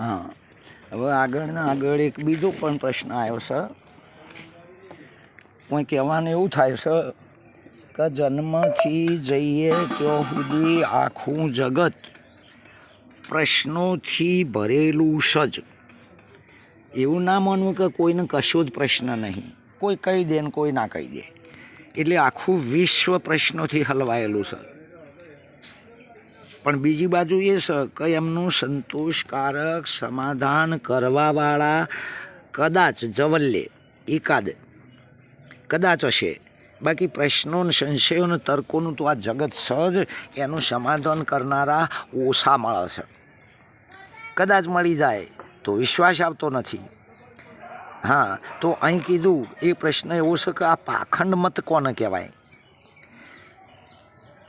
હા. હવે આગળના, આગળ એક બીજો પણ પ્રશ્ન આવ્યો છે કોઈ કહેવાનું એવું થાય છે કે જન્મથી જઈએ ત્યાં સુધી આખું જગત પ્રશ્નોથી ભરેલું સજ એવું ના માનવું કે કોઈને કશો જ પ્રશ્ન નહીં. કોઈ કહી દે ને કોઈ ના કહી દે. એટલે આખું વિશ્વ પ્રશ્નોથી હલવાયેલું છે પણ બીજી બાજુ એ કે એમનું સંતોષકારક સમાધાન કરવાવાળા કદાચ જવલ્લે એકાદ. કદાચ હશે. બાકી પ્રશ્નો ને તર્કોનું તો આ જગત સહજ એનું સમાધાન કરનારા ઓછા મળે છે. કદાચ મળી જાય તો વિશ્વાસ આવતો નથી. હા, તો અહીં કીધું, એ પ્રશ્ન એવો છે કે આ પાખંડ મત કોને કહેવાય?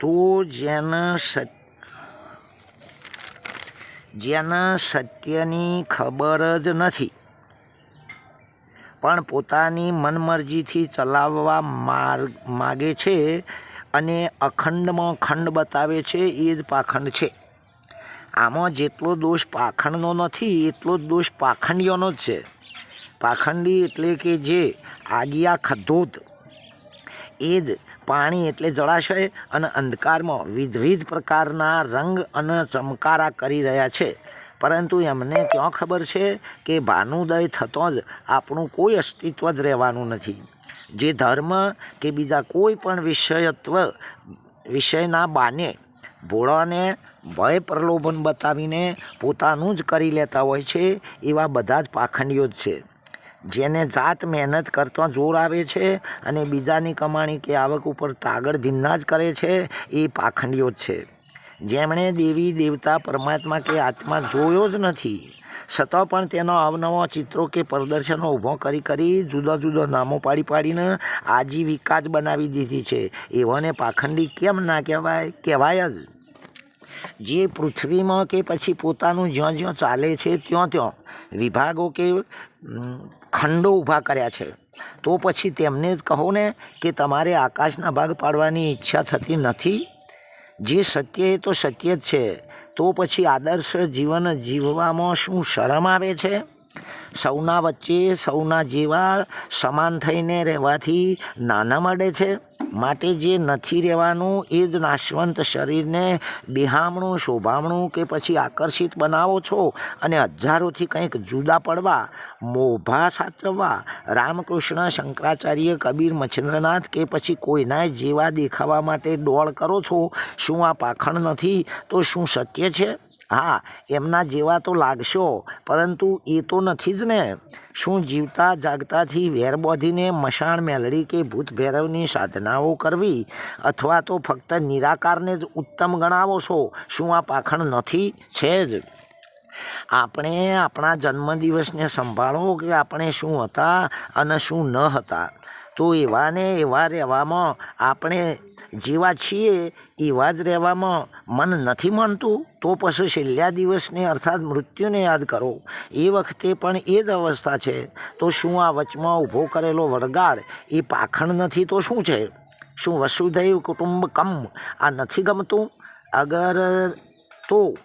તો જેને સત્ય જેને સત્યની ખબર જ નથી. પણ પોતાની મનમરજીથી ચલાવવા માર્ગ માગે છે અને અખંડમાં ખંડ બતાવે છે એ જ પાખંડ છે. આમાં જેટલો દોષ પાખંડનો નથી, એટલો જ દોષ પાખંડીઓનો જ છે. પાખંડી એટલે કે જે આગિયા ખધોત એ જ પાણી એટલે જળાશય અને અંધકારમાં વિધવિધ પ્રકારના રંગ અને ચમકારા કરી રહ્યા છે. પરંતુ એમને ક્યાં ખબર છે કે ભાનુદય થતો જ આપણું કોઈ અસ્તિત્વ જ રહેવાનું નથી. જે ધર્મ કે બીજા કોઈ પણ વિષયત્વ, વિષયના બાને ભોળાને ભય પ્રલોભન બતાવીને પોતાનું જ કરી લેતા હોય છે, એવા બધા જ પાખંડીઓ જ છે. જેને જાત મહેનત કરતા જોર આવે છે અને બીજાની કમાણી કે આવક ઉપર તાગડ ધીન્ના જ કરે છે, એ પાખંડીઓ જ છે. જેમણે દેવી, દેવતા, પરમાત્મા કે આત્મા જોયો જ નથી છતાં પણ તેનો અવનવા ચિત્રો કે પ્રદર્શનો ઊભો કરી કરી જુદા જુદા નામો પાડી પાડીને આજીવિકા જ બનાવી દીધી છે. એવાને પાખંડી કેમ ના કહેવાય? કહેવાય જ. જે પૃથ્વીમાં કે પછી પોતાનું જ્યાં જ્યાં ચાલે છે, ત્યાં ત્યાં વિભાગો કે ખંડો ઊભા કર્યા છે. તો પછી તેમને જ કહો ને કે તમારે આકાશના ભાગ પાડવાની ઈચ્છા થતી નથી? જે સત્ય એ તો સત્ય જ છે. તો પછી આદર્શ જીવન જીવવામાં શું શરમ આવે છે? સૌના વચ્ચે સૌના જેવા સમાન થઈને રહેવાથી નાના મળે છે. માટે જે નથી રહેવાનું એ જ નાશવંત શરીરને બિહામણું, શોભામણું કે પછી આકર્ષિત બનાવો છો અને હજારોથી કંઈક જુદા પડવા, મોભા સાચવવા, રામકૃષ્ણ, શંકરાચાર્ય, કબીર, મચ્છેન્દ્રનાથ કે પછી કોઈના જેવા દેખાવા માટે દોડ કરો છો. શું આ પાખણ નથી? તો શું સત્ય છે? હા, એમના જેવા તો લાગશો, પરંતુ એ તો નથી જ ને. શું જીવતા જાગતાથી વેર બોધીને મશાણ મેલડી કે ભૂત ભૈરવની સાધનાઓ કરવી? અથવા તો ફક્ત નિરાકારને જ ઉત્તમ ગણાવો છો? શું આ પાખણ નથી? છે જ. આપણે આપણા જન્મદિવસને સંભાળો કે આપણે શું હતા અને શું ન હતા. તો એવા ને એવા રહેવામાં આપણે જેવા છીએ એવા જ રહેવામાં મન નથી માનતું. તો પછી છેલ્લા દિવસને અર્થાત મૃત્યુને યાદ કરો. એ વખતે પણ એ જ અવસ્થા છે. તો શું આ વચમાં ઊભો કરેલો વળગાડ એ પાખણ નથી તો શું છે? શું વસુધૈવ કુટુંબકમ આ નથી ગમતું? અગર તો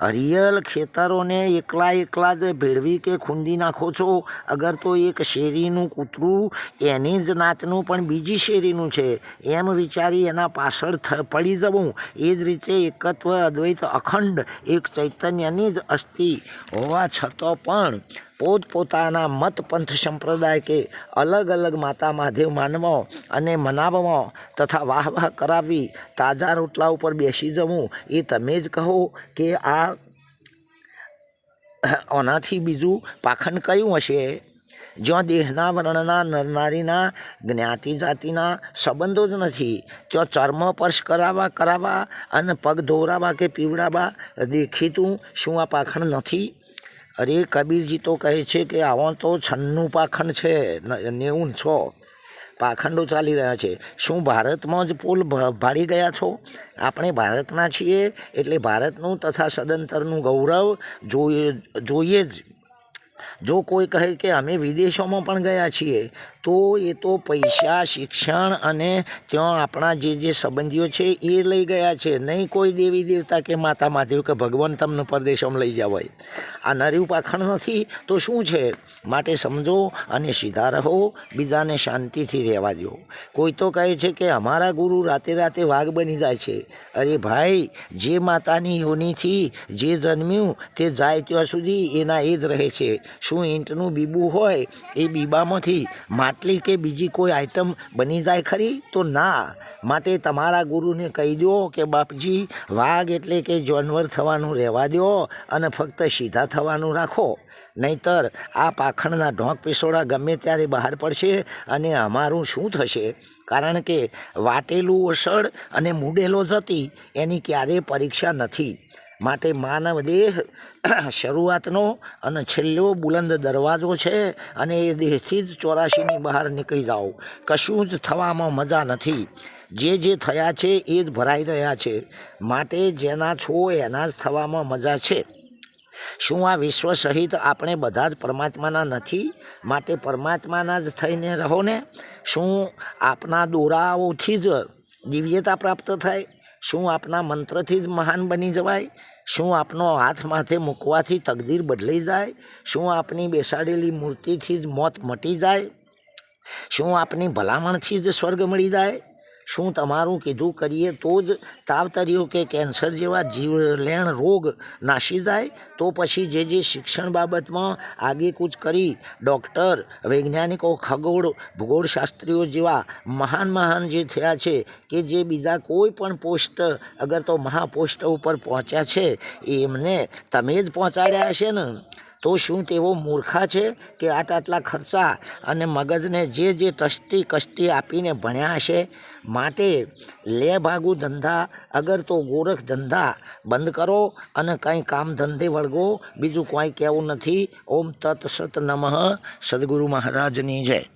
હરિયલ ખેતરોને એકલા એકલા જ ભેળવી કે ખૂંદી નાખો છો? અગર તો એક શેરીનું કૂતરું એની જ નાતનું પણ બીજી શેરીનું છે. એમ વિચારી એના પાછળ પડી જવું. એ જ રીતે એકત્વ, અદ્વૈત, અખંડ, એક ચૈતન્યની જ અસ્થિ હોવા છતાં પણ પોતપોતાના મત પંથ સંપ્રદાય કે અલગ અલગ માતા મહાદેવ માનવા અને મનાવવા તથા વાહ વાહ કરાવવી તાજા રોટલા ઉપર બેસી જવું એ તમે જ કહો કે આ આનાથી બીજું પાખંડ કયું હશે? જ્યાં દેહના વર્ણના, નરનારીના, જ્ઞાતિ જાતિના સંબંધો જ નથી, ત્યાં ચર્મ સ્પર્શ કરાવવા કરાવવા અને પગ ધોવરાવા કે પીવડાવવા દેખીતું શું આ પાખંડ નથી? અરે કબીરજી તો કહે છે કે આવો તો છન્નું પાખંડ છે નેવું છો. પાખંડો ચાલી રહ્યા છે. શું ભારતમાં જ પુલ ભાળી ગયા છો? આપણે ભારતના છીએ એટલે ભારતનું તથા સદંતરનું ગૌરવ જોઈએ જોઈએ જ. જો કોઈ કહે કે અમે વિદેશોમાં પણ ગયા છીએ તો એ તો પૈસા, શિક્ષણ અને ત્યાં આપણા જે જે સંબંધીઓ છે એ લઈ ગયા છે. નહીં કોઈ દેવી દેવતા કે માતા મહાદેવ કે ભગવાન તમને પરદેશમાં લઈ જાવ આ નર્યું પાખણ નથી, તો શું છે? માટે સમજો અને સીધા રહો, બીજાને શાંતિથી રહેવા દો. કોઈ તો કહે છે કે અમારા ગુરુ રાતે રાતે વાઘ બની જાય છે. અરે ભાઈ, જે માતાની યોનીથી જે જન્મ્યું તે જાય ત્યાં સુધી એના એ જ રહે છે. શું ઈંટનું બીબું હોય એ બીબામાંથી? માટલી કે બીજી કોઈ આઈટમ બની જાય ખરી? તો ના. માટે તમારા ગુરુને કહી દો કે, બાપજી, વાઘ એટલે કે જાનવર થવાનું રહેવા દો અને ફક્ત સીધા થવાનું રાખો. નહીતર આ પાખણના ઢોંક પિસોડા ગમે ત્યારે બહાર પડશે અને અમારું શું થશે? કારણ કે વાટેલું ઓસડ અને મૂડેલો જતી એની ક્યારેય પરીક્ષા નથી. માટે માનવ દેહ શરૂઆતનો અને છેલ્લો બુલંદ દરવાજો છે અને એ દેહથી જ ચોરાશીની બહાર નીકળી જાઓ. કશું જ થવામાં મજા નથી. જે જે થયા છે એ જ ભરાઈ રહ્યા છે. માટે જેના છો એના જ થવામાં મજા છે. શું આ વિશ્વ સહિત આપણે બધા જ પરમાત્માના નથી? માટે પરમાત્માના જ થઈને રહો ને. શું આપના દોરાઓથી જ દિવ્યતા પ્રાપ્ત થાય? શું આપના મંત્રથી જ મહાન બની જવાય? શું આપનો હાથ માથે મૂકવાથી તકદીર બદલાઈ જાય? શું આપની બેસાડેલી મૂર્તિથી જ મોત મટી જાય? શું આપની ભલામણથી જ સ્વર્ગ મળી જાય? શું તમારું કીધું કરીએ તો જ તાવતરીઓ કે કેન્સર જેવા જીવલેણ રોગ નાસી જાય? તો પછી જે જે શિક્ષણ બાબતમાં આગેકૂચ કરી, ડૉક્ટર, વૈજ્ઞાનિકો, ખગોળ, ભૂગોળશાસ્ત્રીઓ જેવા મહાન મહાન જે થયા છે કે જે બીજા કોઈ પણ પોસ્ટ અગર તો મહાપોસ્ટ ઉપર પહોંચ્યા છે, એમને તમે જ પહોંચાડ્યા હશે ને? તો શું તેઓ મૂર્ખા છે કે આટલા આટલા ખર્ચા અને મગજને જે જે ટસ્ટી કષ્ટી આપીને ભણ્યા હશે? માટે લે ભાગુ ધંધા, અગર તો ગોરખ ધંધા બંધ કરો અને કંઈ કામ ધંધે વળગો, બીજું કોઈ કહેવું નથી. ઓમ તત સત નમઃ. સદગુરુ મહારાજની જય.